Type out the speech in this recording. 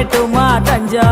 வைக்கட்டுமா தஞ்சா